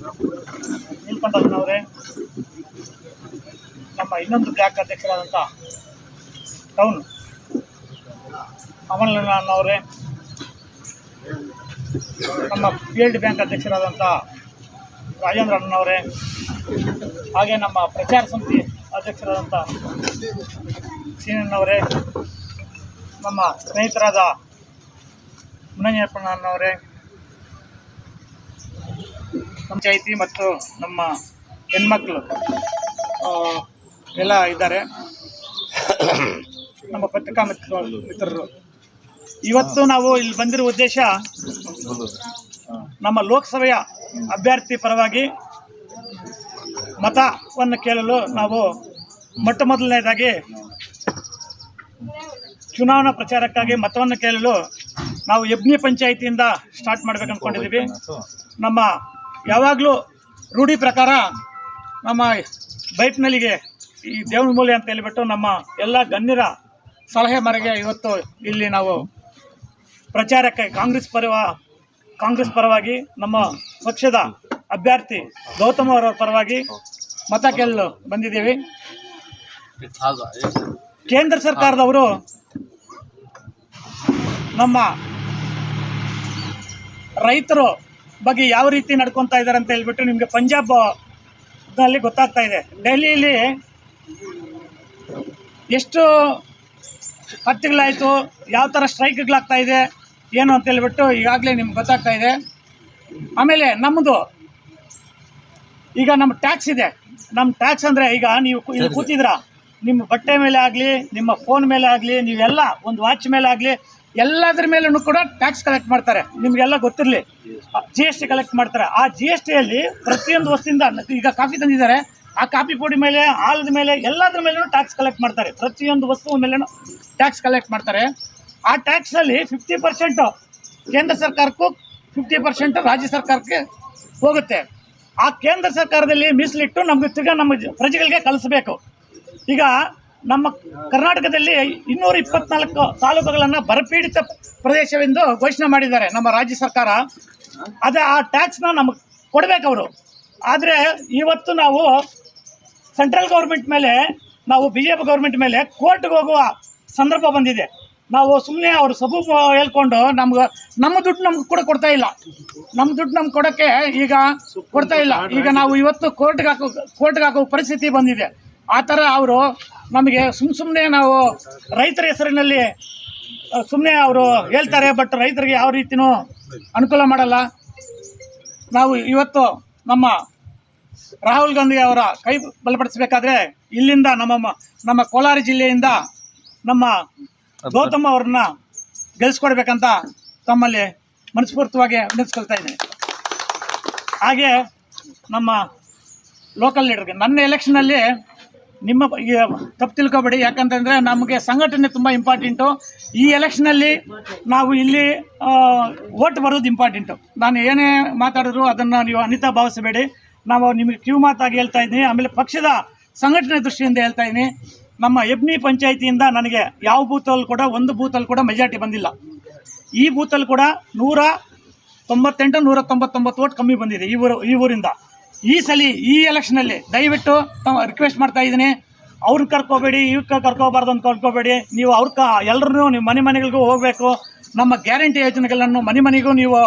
ನೀಲ್ಕಂಠಪ್ಪನವರೇ ನಮ್ಮ ಇನ್ನೊಂದು ಬ್ಲಾಕ್ ಅಧ್ಯಕ್ಷರಾದಂಥ ಟೌನ್ ಅಮಲನವರೇ ನಮ್ಮ ಪಿ ಎಲ್ ಡಿ ಬ್ಯಾಂಕ್ ಅಧ್ಯಕ್ಷರಾದಂಥ ರಾಜೇಂದ್ರ ಅಣ್ಣನವರೇ ಹಾಗೆ ನಮ್ಮ ಪ್ರಚಾರ ಸಮಿತಿ ಅಧ್ಯಕ್ಷರಾದಂಥ ಸೀನಣ್ಣವರೇ ನಮ್ಮ ಸ್ನೇಹಿತರಾದ ಮುನಂಜಪ್ಪಣ್ಣನವರೇ ಪಂಚಾಯಿತಿ ಮತ್ತು ನಮ್ಮ ಹೆಣ್ಮಕ್ಳು ಎಲ್ಲ ಇದ್ದಾರೆ. ನಮ್ಮ ಪತ್ರಿಕಾ ಮಿತ್ರ ಮಿತ್ರರು. ಇವತ್ತು ನಾವು ಇಲ್ಲಿ ಬಂದಿರೋ ಉದ್ದೇಶ, ನಮ್ಮ ಲೋಕಸಭೆಯ ಅಭ್ಯರ್ಥಿ ಪರವಾಗಿ ಮತವನ್ನು ಕೇಳಲು ನಾವು ಮೊಟ್ಟ ಮೊದಲನೇದಾಗಿ ಚುನಾವಣಾ ಪ್ರಚಾರಕ್ಕಾಗಿ ಮತವನ್ನು ಕೇಳಲು ನಾವು ಯಬ್ನಿ ಪಂಚಾಯಿತಿಯಿಂದ ಸ್ಟಾರ್ಟ್ ಮಾಡ್ಬೇಕು ಅಂದ್ಕೊಂಡಿದ್ದೀವಿ ನಮ್ಮ ಯಾವಾಗಲೂ ರೂಢಿ ಪ್ರಕಾರ ನಮ್ಮ ಬೈಪ್ನಲ್ಲಿಗೆ ಈ ದೇವನ ಮೂಲೆ ಅಂತ ಹೇಳಿಬಿಟ್ಟು ನಮ್ಮ ಎಲ್ಲ ಗಣ್ಯರ ಸಲಹೆ ಮರೆಗೆ ಇವತ್ತು ಇಲ್ಲಿ ನಾವು ಪ್ರಚಾರಕ್ಕೆ ಕಾಂಗ್ರೆಸ್ ಪರವ, ಕಾಂಗ್ರೆಸ್ ಪರವಾಗಿ ನಮ್ಮ ಪಕ್ಷದ ಅಭ್ಯರ್ಥಿ ಗೌತಮ್ ಅವರ ಪರವಾಗಿ ಮತ ಕೇಳಲು ಬಂದಿದ್ದೀವಿ. ಕೇಂದ್ರ ಸರ್ಕಾರದವರು ನಮ್ಮ ರೈತರು ಬಗ್ಗೆ ಯಾವ ರೀತಿ ನಡ್ಕೊತಾ ಇದ್ದಾರೆ ಅಂತ ಹೇಳ್ಬಿಟ್ಟು ನಿಮಗೆ ಪಂಜಾಬ್ನಲ್ಲಿ ಗೊತ್ತಾಗ್ತಾ ಇದೆ. ಡೆಲ್ಲಿಲಿ ಎಷ್ಟು ಹತ್ಯೆಗಳಾಯಿತು ಯಾವ ಥರ ಸ್ಟ್ರೈಕ್ಗಳಾಗ್ತಾ ಇದೆ ಏನು ಅಂತ ಹೇಳ್ಬಿಟ್ಟು ಈಗಾಗಲೇ ನಿಮ್ಗೆ ಗೊತ್ತಾಗ್ತಾ ಇದೆ. ಆಮೇಲೆ ನಮ್ಮದು ಈಗ ನಮ್ಮ ಟ್ಯಾಕ್ಸ್ ಇದೆ. ನಮ್ಮ ಟ್ಯಾಕ್ಸ್ ಅಂದರೆ ಈಗ ನೀವು ಇಲ್ಲಿ ಕೂತಿದ್ರ ನಿಮ್ಮ ಬಟ್ಟೆ ಮೇಲೆ ಆಗಲಿ ನಿಮ್ಮ ಫೋನ್ ಮೇಲೆ ಆಗಲಿ ನೀವೆಲ್ಲ ಒಂದು ವಾಚ್ ಮೇಲೆ ಆಗಲಿ ಎಲ್ಲದ್ರ ಮೇಲೂ ಕೂಡ ಟ್ಯಾಕ್ಸ್ ಕಲೆಕ್ಟ್ ಮಾಡ್ತಾರೆ. ನಿಮಗೆಲ್ಲ ಗೊತ್ತಿರಲಿ. ಜಿ ಎಸ್ ಟಿ ಕಲೆಕ್ಟ್ ಮಾಡ್ತಾರೆ. ಆ ಜಿ ಎಸ್ ಟಿಯಲ್ಲಿ ಪ್ರತಿಯೊಂದು ವಸ್ತುವಿಂದ ಈಗ ಕಾಫಿ ತಂದಿದ್ದಾರೆ. ಆ ಕಾಫಿ ಪುಡಿ ಮೇಲೆ, ಹಾಲದ ಮೇಲೆ, ಎಲ್ಲದ್ರ ಮೇಲೂ ಟ್ಯಾಕ್ಸ್ ಕಲೆಕ್ಟ್ ಮಾಡ್ತಾರೆ. ಪ್ರತಿಯೊಂದು ವಸ್ತು ಮೇಲೂ ಟ್ಯಾಕ್ಸ್ ಕಲೆಕ್ಟ್ ಮಾಡ್ತಾರೆ. ಆ ಟ್ಯಾಕ್ಸಲ್ಲಿ ಫಿಫ್ಟಿ ಪರ್ಸೆಂಟು ಕೇಂದ್ರ ಸರ್ಕಾರಕ್ಕೂ ಫಿಫ್ಟಿ ಪರ್ಸೆಂಟ್ ರಾಜ್ಯ ಸರ್ಕಾರಕ್ಕೆ ಹೋಗುತ್ತೆ. ಆ ಕೇಂದ್ರ ಸರ್ಕಾರದಲ್ಲಿ ಮೀಸಲಿಟ್ಟು ನಮಗೆ ತಿರ್ಗಾ ನಮ್ಮ ಪ್ರಜೆಗಳಿಗೆ ಕಲಿಸ್ಬೇಕು ಈಗ ನಮ್ಮ ಕರ್ನಾಟಕದಲ್ಲಿ ಇನ್ನೂರ ಇಪ್ಪತ್ನಾಲ್ಕು ತಾಲೂಕುಗಳನ್ನು ಬರಪೀಡಿತ ಪ್ರದೇಶವೆಂದು ಘೋಷಣೆ ಮಾಡಿದ್ದಾರೆ ನಮ್ಮ ರಾಜ್ಯ ಸರ್ಕಾರ. ಅದೇ ಆ ಟ್ಯಾಕ್ಸ್ನ ನಮಗೆ ಕೊಡಬೇಕು ಅವರು. ಆದರೆ ಇವತ್ತು ನಾವು ಸೆಂಟ್ರಲ್ ಗೌರ್ಮೆಂಟ್ ಮೇಲೆ, ನಾವು ಬಿ ಜೆ ಪಿ ಗೌರ್ಮೆಂಟ್ ಮೇಲೆ ಕೋರ್ಟ್ಗೆ ಹೋಗುವ ಸಂದರ್ಭ ಬಂದಿದೆ. ನಾವು ಸುಮ್ಮನೆ ಅವರು ಸಬು ಹೇಳ್ಕೊಂಡು ನಮ್ಗೆ, ನಮ್ಮ ದುಡ್ಡು ನಮ್ಗೆ ಕೂಡ ಕೊಡ್ತಾ ಇಲ್ಲ. ನಮ್ಮ ದುಡ್ಡು ನಮ್ಗೆ ಕೊಡೋಕ್ಕೆ ಈಗ ಕೊಡ್ತಾ ಇಲ್ಲ. ಈಗ ನಾವು ಇವತ್ತು ಕೋರ್ಟ್ಗೆ ಹಾಕೋ ಕೋರ್ಟ್ಗೆ ಹಾಕೋ ಪರಿಸ್ಥಿತಿ ಬಂದಿದೆ. ಆ ಥರ ಅವರು ನಮಗೆ ಸುಮ್ಮ ಸುಮ್ಮನೆ ನಾವು ರೈತರ ಹೆಸರಿನಲ್ಲಿ ಸುಮ್ಮನೆ ಅವರು ಹೇಳ್ತಾರೆ ಬಟ್ ರೈತರಿಗೆ ಯಾವ ರೀತಿನೂ ಅನುಕೂಲ ಮಾಡಲ್ಲ. ನಾವು ಇವತ್ತು ನಮ್ಮ ರಾಹುಲ್ ಗಾಂಧಿ ಅವರ ಕೈ ಬಲಪಡಿಸಬೇಕಾದ್ರೆ ಇಲ್ಲಿಂದ ನಮ್ಮ ನಮ್ಮ ಕೋಲಾರ ಜಿಲ್ಲೆಯಿಂದ ನಮ್ಮ ಗೌತಮ್ ಅವ್ರನ್ನ ಗೆಲ್ಲಿಸ್ಕೊಡ್ಬೇಕಂತ ತಮ್ಮಲ್ಲಿ ಮನಸ್ಫೂರ್ತವಾಗಿ ನೆನೆಸ್ಕೊಳ್ತಾ ಇದ್ದೀನಿ. ಹಾಗೆ ನಮ್ಮ ಲೋಕಲ್ ಲೀಡರ್ಗೆ ನನ್ನ ಎಲೆಕ್ಷನಲ್ಲಿ ನಿಮ್ಮ ತಪ್ಪು ತಿಳ್ಕೊಬೇಡಿ. ಯಾಕಂತಂದರೆ ನಮಗೆ ಸಂಘಟನೆ ತುಂಬ ಇಂಪಾರ್ಟೆಂಟು ಈ ಎಲೆಕ್ಷನಲ್ಲಿ ನಾವು ಇಲ್ಲಿ ಓಟ್ ಬರೋದು ಇಂಪಾರ್ಟೆಂಟು ನಾನು ಏನೇ ಮಾತಾಡಿದ್ರು ಅದನ್ನು ನೀವು ಅನಿತಾ ಭಾವಿಸಬೇಡಿ. ನಾವು ನಿಮಗೆ ಕ್ಯೂ ಮಾತಾಗಿ ಹೇಳ್ತಾ ಇದ್ದೀನಿ. ಆಮೇಲೆ ಪಕ್ಷದ ಸಂಘಟನೆ ದೃಷ್ಟಿಯಿಂದ ಹೇಳ್ತಾ ಇದ್ದೀನಿ. ನಮ್ಮ ಎಬ್ನಿ ಪಂಚಾಯಿತಿಯಿಂದ ನನಗೆ ಯಾವ ಬೂತಲ್ಲಿ ಕೂಡ, ಒಂದು ಬೂತಲ್ಲಿ ಕೂಡ ಮೆಜಾರಿಟಿ ಬಂದಿಲ್ಲ. ಈ ಬೂತಲ್ಲಿ ಕೂಡ ನೂರ ತೊಂಬತ್ತೆಂಟು, ನೂರ ತೊಂಬತ್ತೊಂಬತ್ತು ಓಟ್ ಕಮ್ಮಿ ಬಂದಿದೆ ಈ ಊರು, ಈ ಊರಿಂದ. ಈ ಸಲ ಈ ಎಲೆಕ್ಷನಲ್ಲಿ ದಯವಿಟ್ಟು ತಮ್ಮ ರಿಕ್ವೆಸ್ಟ್ ಮಾಡ್ತಾ ಇದ್ದೀನಿ. ಅವ್ರನ್ನ ಕರ್ಕೋಬೇಡಿ ಇವ್ರ ಕರ್ಕೋಬಾರ್ದು ಅಂತ ಕರ್ಕೋಬೇಡಿ. ನೀವು ಅವ್ರ ಎಲ್ಲರೂ ನೀವು ಮನೆ ಮನೆಗಳಿಗೂ ಹೋಗಬೇಕು. ನಮ್ಮ ಗ್ಯಾರಂಟಿ ಯೋಜನೆಗಳನ್ನು ಮನೆ ಮನೆಗೂ ನೀವು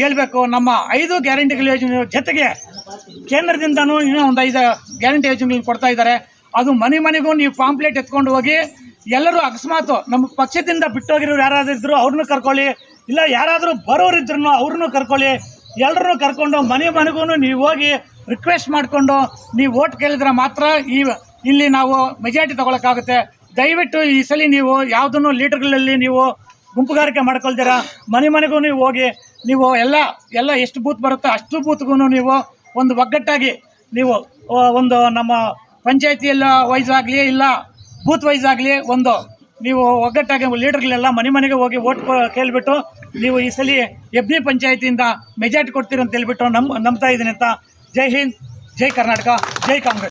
ಹೇಳ್ಬೇಕು. ನಮ್ಮ ಐದು ಗ್ಯಾರಂಟಿಗಳ ಯೋಜನೆ ಜೊತೆಗೆ ಕೇಂದ್ರದಿಂದನೂ ಇನ್ನೂ ಒಂದು ಐದು ಗ್ಯಾರಂಟಿ ಯೋಜನೆಗಳನ್ನ ಕೊಡ್ತಾ ಇದ್ದಾರೆ. ಅದು ಮನೆ ಮನೆಗೂ ನೀವು ಪಾಂಪ್ಲೆಟ್ ಎತ್ಕೊಂಡು ಹೋಗಿ, ಎಲ್ಲರೂ ಅಕಸ್ಮಾತ್ ನಮ್ಮ ಪಕ್ಷದಿಂದ ಬಿಟ್ಟೋಗಿರೋರು ಯಾರಾದರೂ ಇದ್ದರೂ ಅವ್ರನ್ನೂ ಕರ್ಕೊಳ್ಳಿ. ಇಲ್ಲ ಯಾರಾದರೂ ಬರೋರಿದ್ರು ಅವ್ರನ್ನೂ ಕರ್ಕೊಳ್ಳಿ. ಎಲ್ಲರನ್ನೂ ಕರ್ಕೊಂಡು ಮನೆ ಮನೆಗೂ ನೀವು ಹೋಗಿ ರಿಕ್ವೆಸ್ಟ್ ಮಾಡಿಕೊಂಡು ನೀವು ಓಟ್ ಕೇಳಿದ್ರೆ ಮಾತ್ರ ಈ ಇಲ್ಲಿ ನಾವು ಮೆಜಾರಿಟಿ ತೊಗೊಳಕ್ಕಾಗುತ್ತೆ. ದಯವಿಟ್ಟು ಈ ಸಲ ನೀವು ಯಾವುದನ್ನು ಲೀಡರ್ಗಳಲ್ಲಿ ನೀವು ಗುಂಪುಗಾರಿಕೆ ಮಾಡ್ಕೊಳ್ತೀರ? ಮನೆ ಮನೆಗೂ ನೀವು ಹೋಗಿ ನೀವು ಎಲ್ಲ ಎಲ್ಲ ಎಷ್ಟು ಬೂತ್ ಬರುತ್ತೋ ಅಷ್ಟು ಬೂತ್ಗೂ ನೀವು ಒಂದು ಒಗ್ಗಟ್ಟಾಗಿ ನೀವು ಒಂದು ನಮ್ಮ ಪಂಚಾಯತಿಯಲ್ಲ ವೈಸ್ ಆಗಲಿ ಇಲ್ಲ, ಬೂತ್ ವೈಸ್ ಆಗಲಿ ಒಂದು ನೀವು ಒಗ್ಗಟ್ಟಾಗಿ ಲೀಡರ್ಗಳೆಲ್ಲ ಮನೆ ಮನೆಗೆ ಹೋಗಿ ಓಟ್ ಕೇಳಿಬಿಟ್ಟು ನೀವು ಈ ಸಲ ಎಬ್ನಿ ಪಂಚಾಯತಿಯಿಂದ ಮೆಜಾರಿಟಿ ಕೊಡ್ತೀರಿ ಅಂತ ಹೇಳ್ಬಿಟ್ಟು ನಮ್ಮ ನಂಬ್ತಾ ಇದ್ದೀನಿ ಅಂತ ಜೈ ಹಿಂದ್ ಜೈ ಕರ್ನಾಟಕ ಜೈ ಕಾಂಗ್ರೆಸ್